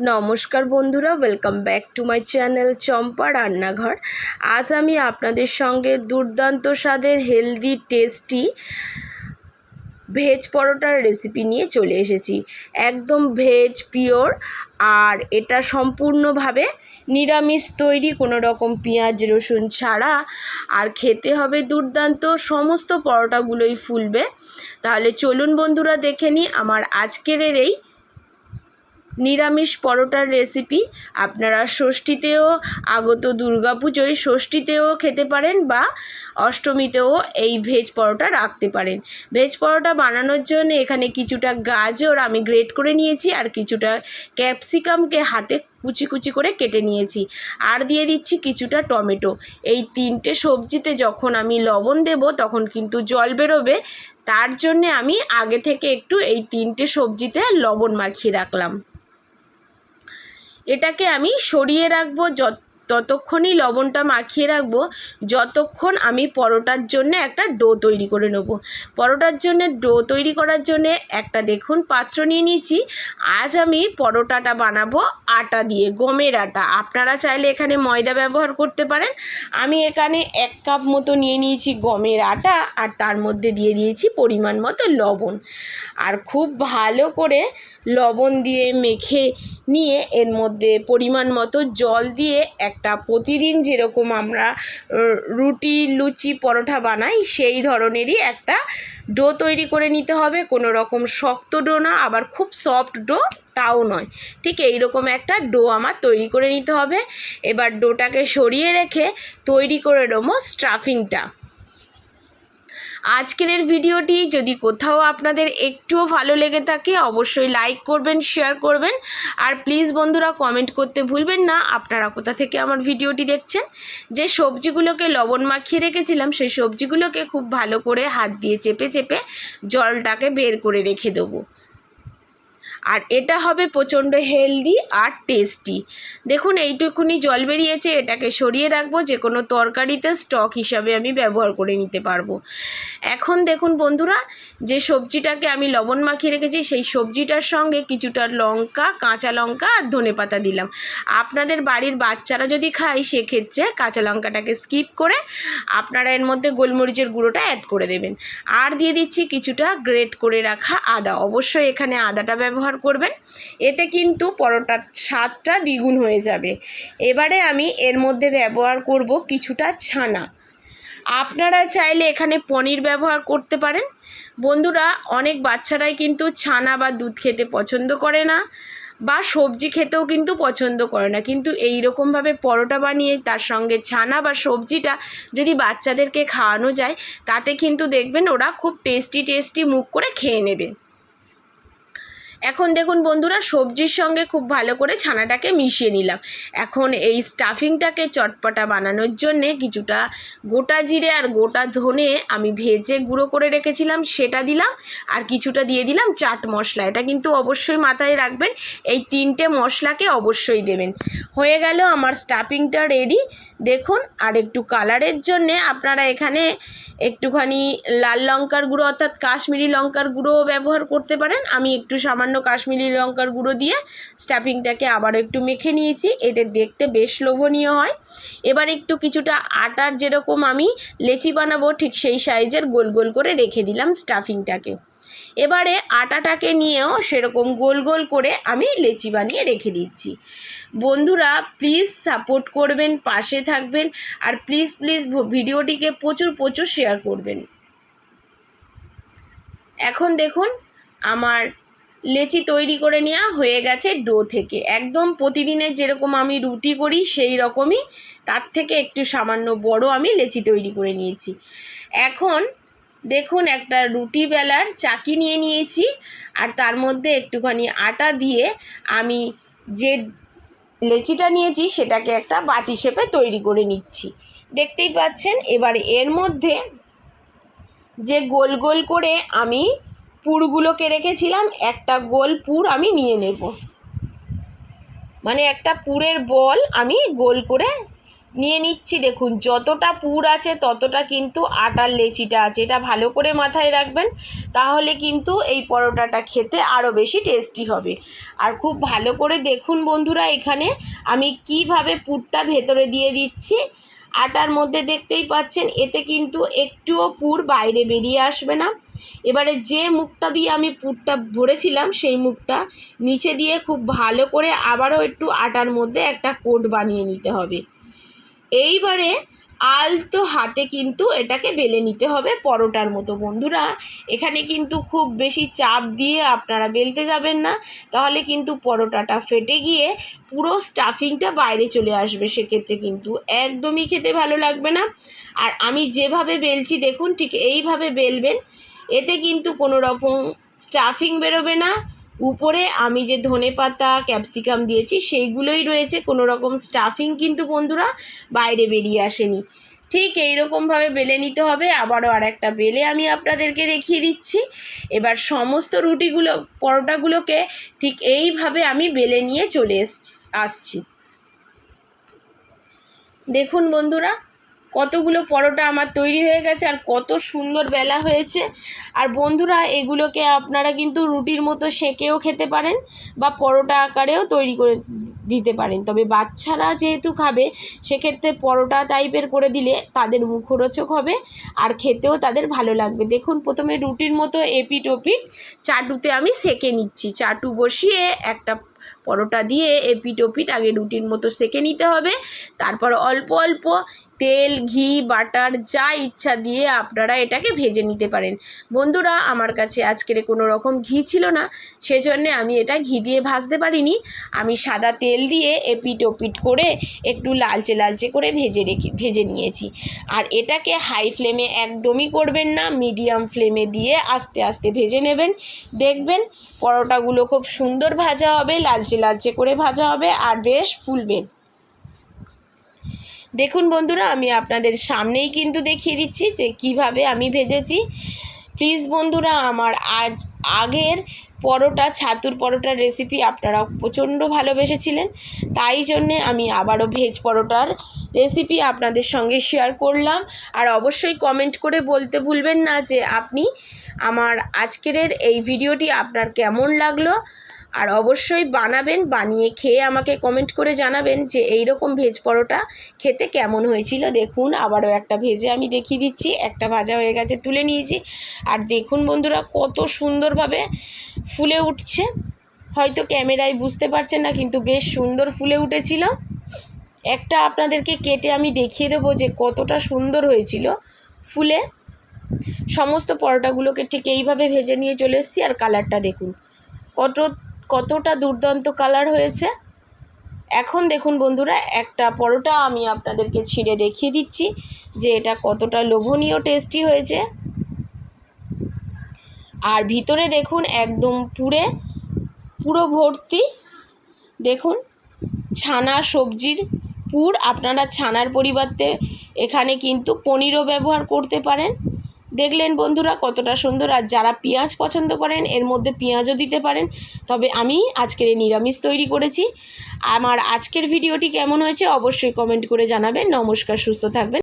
নমস্কার বন্ধুরা welcome back to my channel Champa রান্নাঘর। আজ আমি আপনাদের সঙ্গে দুর্দান্ত স্বাদের হেলদি টেস্টি ভেজ পরোটার রেসিপি নিয়ে চলে এসেছি। একদম ভেজ পিওর আর এটা সম্পূর্ণভাবে নিরামিষ তৈরি, কোনো রকম পেঁয়াজ, রসুন ছাড়া। আর খেতে হবে দুর্দান্ত, সমস্ত পরোটাগুলোই ফুলবে। তাহলে চলুন বন্ধুরা, দেখে নিই আমার আজকের এই নিরামিষ পরোটার রেসিপি আপনারা ষষ্ঠীতেও আগত দুর্গাপুজোয় ষষ্ঠীতেও খেতে পারেন বা অষ্টমীতেও এই ভেজ পরোটা রাখতে পারেন। ভেজ পরোটা বানানোর জন্য এখানে কিছুটা গাজর আমি গ্রেট করে নিয়েছি আর কিছুটা ক্যাপসিকামকে হাতে কুচি কুচি করে কেটে নিয়েছি। আর দিয়ে দিচ্ছি কিছুটা টমেটো। এই তিনটে সবজিতে যখন আমি লবণ দেব তখন কিন্তু জল বেরোবে। তার জন্যে আমি আগে থেকে একটু এই তিনটে সবজিতে লবণ মাখিয়ে রাখলাম। এটাকে আমি সরিয়ে রাখব যত ততক্ষণই লবণটা মাখিয়ে রাখব। যতক্ষণ আমি পরোটার জন্য একটা ডো তৈরি করে নেব। পরোটার জন্য ডো তৈরি করার জন্য একটা দেখুন পাত্র নিয়ে নিয়েছি। আজ আমি পরোটাটা বানাবো আটা দিয়ে, গমের আটা। আপনারা চাইলে এখানে ময়দা ব্যবহার করতে পারেন। আমি এখানে এক কাপ মতো নিয়ে নিয়েছি গমের আটা আর তার মধ্যে দিয়ে দিয়েছি পরিমাণ মতো লবণ। আর খুব ভালো করে লবণ দিয়ে মেখে নিয়ে এর মধ্যে পরিমাণ মতো জল দিয়ে একটা প্রতিদিন যেরকম আমরা রুটি, লুচি, পরোটা বানাই, সেই ধরনেরই একটা ডো তৈরি করে নিতে হবে। কোনো রকম শক্ত ডো না, আবার খুব সফট ডো তাও নয়। ঠিক এই রকম একটা ডো আমার তৈরি করে নিতে হবে। এবার ডোটাকে সরিয়ে রেখে তৈরি করে নেব স্টাফিংটা। আজকের ভিডিওটি যদি কোথাও আপনাদের একটুও ভালো লেগে থাকে, অবশ্যই লাইক করবেন শেয়ার করবেন। আর প্লিজ বন্ধুরা কমেন্ট করতে ভুলবেন না, আপনারা কোথা থেকে আমার ভিডিওটি দেখছেন? যে সবজিগুলোকে লবণ মাখিয়ে রেখেছিলাম, সেই সবজিগুলোকে খুব ভালো করে হাত দিয়ে চেপে চেপে জলটাকে বের করে রেখে দেবো। আর এটা হবে প্রচণ্ড হেলদি আর টেস্টি। দেখুন, এইটুকুনি জল বেরিয়েছে, এটাকে সরিয়ে রাখব যে কোনো তরকারিতে স্টক হিসাবে আমি ব্যবহার করে নিতে পারব। এখন দেখুন বন্ধুরা, যে সবজিটাকে আমি লবণ মাখিয়ে রেখেছি, সেই সবজিটার সঙ্গে কিছুটা লঙ্কা, কাঁচা লঙ্কা আর ধনে পাতা দিলাম। আপনাদের বাড়ির বাচ্চারা যদি খায়, সেক্ষেত্রে কাঁচা লঙ্কাটাকে স্কিপ করে আপনারা এর মধ্যে গোলমরিচের গুঁড়োটা অ্যাড করে দেবেন। আর দিয়ে দিচ্ছি কিছুটা গ্রেট করে রাখা আদা। অবশ্যই এখানে আদাটা ব্যবহার ব্যবহার করবেন। এতে কিন্তু পরোটার স্বাদটা দ্বিগুণ হয়ে যাবে। এবারে আমি এর মধ্যে ব্যবহার করব কিছুটা ছানা। আপনারা চাইলে এখানে পনির ব্যবহার করতে পারেন। বন্ধুরা, অনেক বাচ্চারাই কিন্তু ছানা বা দুধ খেতে পছন্দ করে না বা সবজি খেতেও কিন্তু পছন্দ করে না। কিন্তু এই রকমভাবে পরোটা বানিয়ে তার সঙ্গে ছানা বা সবজিটা যদি বাচ্চাদেরকে খাওয়ানো যায়, তাতে কিন্তু দেখবেন ওরা খুব টেস্টি টেস্টি মুখ করে খেয়ে নেবে। এখন দেখুন বন্ধুরা, সবজির সঙ্গে খুব ভালো করে ছানাটাকে মিশিয়ে নিলাম। এখন এই স্টাফিংটাকে চটপটা বানানোর জন্যে কিছুটা গোটা জিরে আর গোটা ধনে আমি ভেজে গুঁড়ো করে রেখেছিলাম, সেটা দিলাম আর কিছুটা দিয়ে দিলাম চাট মশলা। এটা কিন্তু অবশ্যই মাথায় রাখবেন, এই তিনটে মশলাকে অবশ্যই দেবেন। হয়ে গেল আমার স্টাফিংটা রেডি দেখুন, আর একটু কালারের জন্যে আপনারা এখানে একটুখানি লাল লঙ্কার গুঁড়ো অর্থাৎ কাশ্মীরি লঙ্কার গুঁড়ো ব্যবহার করতে পারেন। আমি একটু সামান্য কাশ্মীরি লঙ্কার গুঁড়ো দিয়ে স্টাফিংটাকে আবার একটু মেখে নিয়েছি। এতে দেখতে বেশ লোভনীয় হয়। এবার একটু কিছুটা আটার যেরকম আমি লেচি বানাবো, ঠিক সেই সাইজের গোল গোল করে রেখে দিলাম স্টাফিংটাকে। এবারে আটাটাকে নিয়েও সেরকম গোল গোল করে আমি লেচি বানিয়ে রেখে দিচ্ছি। বন্ধুরা, প্লিজ সাপোর্ট করবেন, পাশে থাকবেন আর প্লিজ প্লিজ ভিডিওটিকে প্রচুর প্রচুর শেয়ার করবেন। এখন দেখুন, আমার লেচি তৈরি করে নেওয়া হয়ে গেছে ডো থেকে। একদম প্রতিদিনের যেরকম আমি রুটি করি, সেই রকমই তার থেকে একটু সামান্য বড় আমি লেচি তৈরি করে নিয়েছি। এখন দেখুন একটা রুটি বেলার চাকি নিয়ে নিয়েছি আর তার মধ্যে একটুখানি আটা দিয়ে আমি যে লেচিটা নিয়েছি সেটাকে একটা বাটি শেপে তৈরি করে নিচ্ছি। দেখতেই পাচ্ছেন, এবার এর মধ্যে যে গোল গোল করে আমি পুরগুলোকে রেখেছিলাম, একটা গোল পুর আমি নিয়ে নেব। মানে একটা পুরের বল আমি গোল করে নিয়ে নিচ্ছি, দেখুন, যতটা পুর আছে ততটা কিন্তু আটার লেচিটা আছে। এটা ভালো করে মাথায় রাখবেন, তাহলে কিন্তু এই পরোটাটা খেতে আরও বেশি টেস্টি হবে। আর খুব ভালো করে দেখুন বন্ধুরা, এখানে আমি কীভাবে পুরটা ভেতরে দিয়ে দিচ্ছি আটার মধ্যে দেখতেই পাচ্ছেন, এতে কিন্তু একটুও পুর বাইরে বেরিয়ে আসবে না। এবারে যে মুখটা দিয়ে আমি পুরটা ভরেছিলাম, সেই মুখটা নিচে দিয়ে খুব ভালো করে আবারও একটু আটার মধ্যে একটা কোট বানিয়ে নিতে হবে। এইবারে আলতো হাতে কিন্তু এটাকে বেলে নিতে হবে পরোটার মতো। বন্ধুরা, এখানে কিন্তু খুব বেশি চাপ দিয়ে আপনারা বেলতে যাবেন না। তাহলে কিন্তু পরোটাটা ফেটে গিয়ে পুরো স্টাফিংটা বাইরে চলে আসবে সেক্ষেত্রে কিন্তু। একদমই খেতে ভালো লাগবে না। আর আমি যেভাবে বেলছি, দেখুন, ঠিক এইভাবে বেলবেন, এতে কিন্তু কোনো রকম স্টাফিং বেরোবে না। উপরে আমি যে ধনে পাতা ক্যাপসিকাম দিয়েছি, সেইগুলোই রয়েছে। কোনো রকম স্টাফিং কিন্তু বন্ধুরা বাইরে বেরিয়ে আসেনি। ঠিক এইরকমভাবে বেলে নিতে হবে। আবারও আর একটা বেলে আমি আপনাদেরকে দেখিয়ে দিচ্ছি। এবার সমস্ত রুটিগুলো, পরোটাগুলোকে ঠিক এইভাবে আমি বেলে নিয়ে চলে আসছি। দেখুন বন্ধুরা কতগুলো পরোটা আমার তৈরি হয়ে গেছে আর কত সুন্দর বেলা হয়েছে। আর বন্ধুরা, এগুলোকে আপনারা কিন্তু রুটির মতো সেঁকেও খেতে পারেন বা পরোটা আকারেও তৈরি করে দিতে পারেন। তবে বাচ্চারা যেহেতু খাবে, সেক্ষেত্রে পরোটা টাইপের করে দিলে তাদের মুখরোচক হবে আর খেতেও তাদের ভালো লাগবে। দেখুন, প্রথমে রুটির মতো এপিট ওপিট চাটুতে আমি সেঁকে নিচ্ছি। চাটু বসিয়ে একটা পরোটা দিয়ে এপিট ওপিট আগে রুটির মতো সেঁকে নিতে হবে। তারপর অল্প অল্প তেল, ঘি, বাটার, যা ইচ্ছা দিয়ে আপনারা এটাকে ভেজে নিতে পারেন। বন্ধুরা, আমার কাছে আজকের কোনো রকম ঘি ছিল না, সেজন্যে আমি এটা ঘি দিয়ে ভাজতে পারিনি। আমি সাদা তেল দিয়ে এপিট ওপিট করে একটু লালচে লালচে করে ভেজে রেখে, ভেজে নিয়েছি। আর এটাকে হাই ফ্লেমে একদমই করবেন না, মিডিয়াম ফ্লেমে দিয়ে আস্তে আস্তে ভেজে নেবেন। দেখবেন পরোটাগুলো খুব সুন্দর ভাজা হবে, লালচে লালচে করে ভাজা হবে, আর বেশ ফুলবে। দেখুন বন্ধুরা, আমি আপনাদের সামনেই কিন্তু দেখিয়ে দিচ্ছি যে কীভাবে আমি ভেজেছি। প্লিজ বন্ধুরা, আমার আজ আগের পরোটা, ছাতুর পরোটার রেসিপি আপনারা প্রচণ্ড ভালোবেসেছিলেন। তাই জন্যে আমি আবারও ভেজ পরোটার রেসিপি আপনাদের সঙ্গে শেয়ার করলাম। আর অবশ্যই কমেন্ট করে বলতে ভুলবেন না যে আপনি আমার আজকের এই ভিডিওটি আপনার কেমন লাগল। আর অবশ্যই বানাবেন, বানিয়ে খেয়ে আমাকে কমেন্ট করে জানাবেন যে এই রকম ভেজ পরোটা খেতে কেমন হয়েছিল। দেখুন, আবারও একটা ভেজে আমি দেখিয়ে দিচ্ছি। একটা ভাজা হয়ে গেছে, তুলে নিয়েছি। আর দেখুন বন্ধুরা, কত সুন্দরভাবে ফুলে উঠছে। হয়তো ক্যামেরায় বুঝতে পারছেন না, কিন্তু বেশ সুন্দর ফুলে উঠেছিল। একটা আপনাদেরকে কেটে আমি দেখিয়ে দেবো যে কতটা সুন্দর হয়েছিল ফুলে। সমস্ত পরোটাগুলোকে ঠিক এইভাবে ভেজে নিয়ে চলে এসেছি। আর কালারটা দেখুন, কত কতটা দুর্দান্ত কালার হয়েছে? এখন দেখুন বন্ধুরা, একটা পরোটা আমি আপনাদেরকে ছিঁড়ে দেখিয়ে দিচ্ছি যে এটা কতটা লোভনীয় টেস্টি হয়েছে। আর ভিতরে দেখুন একদম পুরে পুরো ভর্তি। দেখুন, ছানা সবজির পুর, আপনারা ছানার পরিবর্তে এখানে কিন্তু পনিরও ব্যবহার করতে পারেন। দেখলেন বন্ধুরা কতটা সুন্দর। আর যারা পেঁয়াজ পছন্দ করেন, এর মধ্যে পেঁয়াজও দিতে পারেন। তবে আমি আজকের এই নিরামিষ তৈরি করেছি। আমার আজকের ভিডিওটি কেমন হয়েছে অবশ্যই কমেন্ট করে জানাবেন। নমস্কার, সুস্থ থাকবেন।